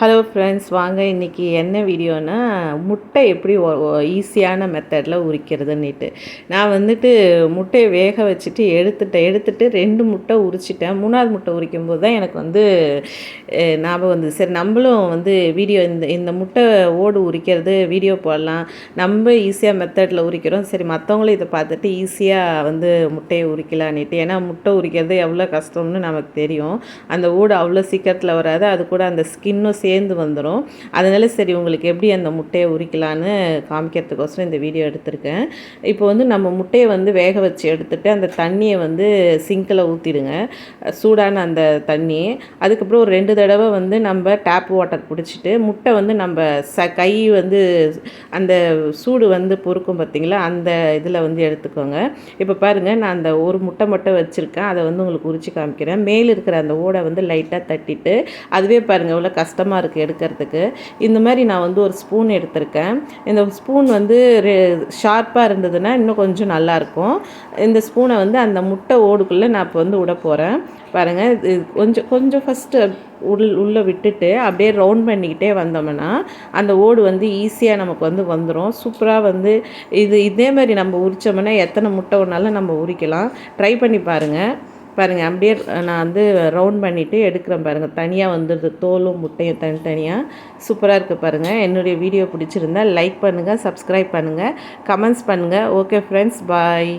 Hello friends வாங்க இன்றைக்கி என்ன வீடியோனா முட்டை எப்படி ஈஸியான மெத்தடில் உரிக்கிறதுன்னுட்டு. நான் வந்துட்டு முட்டையை வேக வச்சுட்டு எடுத்துட்டேன் எடுத்துட்டு ரெண்டு முட்டை உரிச்சிட்டேன். மூணாவது முட்டை உரிக்கும் போது தான் எனக்கு வந்து ஞாபகம் வந்து சரி நம்மளும் வந்து வீடியோ இந்த இந்த முட்டை ஓடு உரிக்கிறது வீடியோ போடலாம். நம்ம ஈஸியாக மெத்தடில் உரிக்கிறோம். சரி மற்றவங்களும் இதை பார்த்துட்டு ஈஸியாக வந்து முட்டையை உரிக்கலான்னுட்டு. ஏன்னா முட்டை உரிக்கிறது எவ்வளோ கஷ்டம்னு நமக்கு தெரியும். அந்த ஓடு அவ்வளோ சீக்கிரத்தில் வராது. அது கூட அந்த ஸ்கின்னும் சேர்ந்து வந்துடும் அதனால சரி உங்களுக்கு எப்படி அந்த முட்டையை உரிக்கலான்னு காமிக்கிறதுக்கோசரம் இந்த வீடியோ எடுத்திருக்கேன். இப்போ வந்து நம்ம முட்டையை வந்து வேக வச்சு எடுத்துகிட்டு அந்த தண்ணியை வந்து சிங்கில் ஊற்றிடுங்க சூடான அந்த தண்ணி. அதுக்கப்புறம் ஒரு ரெண்டு தடவை வந்து நம்ம டேப் வாட்டர் பிடிச்சிட்டு முட்டை வந்து நம்ம ச கை வந்து அந்த சூடு வந்து பொறுக்கும் பார்த்தீங்களா? அந்த இதில் வந்து எடுத்துக்கோங்க. இப்போ பாருங்கள் நான் அந்த ஒரு முட்டை மட்டும் வச்சுருக்கேன். அதை வந்து உங்களுக்கு உரிச்சு காமிக்கிறேன். மேல் இருக்கிற அந்த ஓடை வந்து லைட்டாக தட்டிட்டு அதுவே பாருங்கள் எவ்வளோ கஷ்டமாக இருக்குது எடுக்கிறதுக்கு. இந்த மாதிரி நான் வந்து ஒரு ஸ்பூன் எடுத்திருக்கேன். இந்த ஸ்பூன் வந்து ஷார்ப்பாக இருந்ததுன்னா இன்னும் கொஞ்சம் நல்லாயிருக்கும் இந்த ஸ்பூனை வந்து அந்த முட்டை ஓடுக்குள்ளே நான் இப்போ வந்து விட போகிறேன் பாருங்கள் இது கொஞ்சம் கொஞ்சம் ஃபஸ்ட்டு உள் உள்ளே விட்டுட்டு அப்படியே ரவுண்ட் பண்ணிக்கிட்டே வந்தோம்னா அந்த ஓடு வந்து ஈஸியாக நமக்கு வந்து வந்துடும் சூப்பராக வந்து இது இதே மாதிரி நம்ம உரித்தோம்னா எத்தனை முட்டை ஒன்றாலும் நம்ம உரிக்கலாம். ட்ரை பண்ணி பாருங்கள் பாருங்கள் அப்படியே நான் வந்து ரவுண்ட் பண்ணிவிட்டு எடுக்கிறேன் பாருங்கள் தனியாக வந்துடுது தோலும் முட்டையும் தனித்தனியாக சூப்பராக இருக்குது பாருங்கள் என்னுடைய வீடியோ பிடிச்சிருந்தா லைக் பண்ணுங்கள் சப்ஸ்கிரைப் பண்ணுங்கள் கமெண்ட்ஸ் பண்ணுங்கள் ஓகே ஃப்ரெண்ட்ஸ் பாய்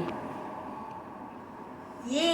ஏ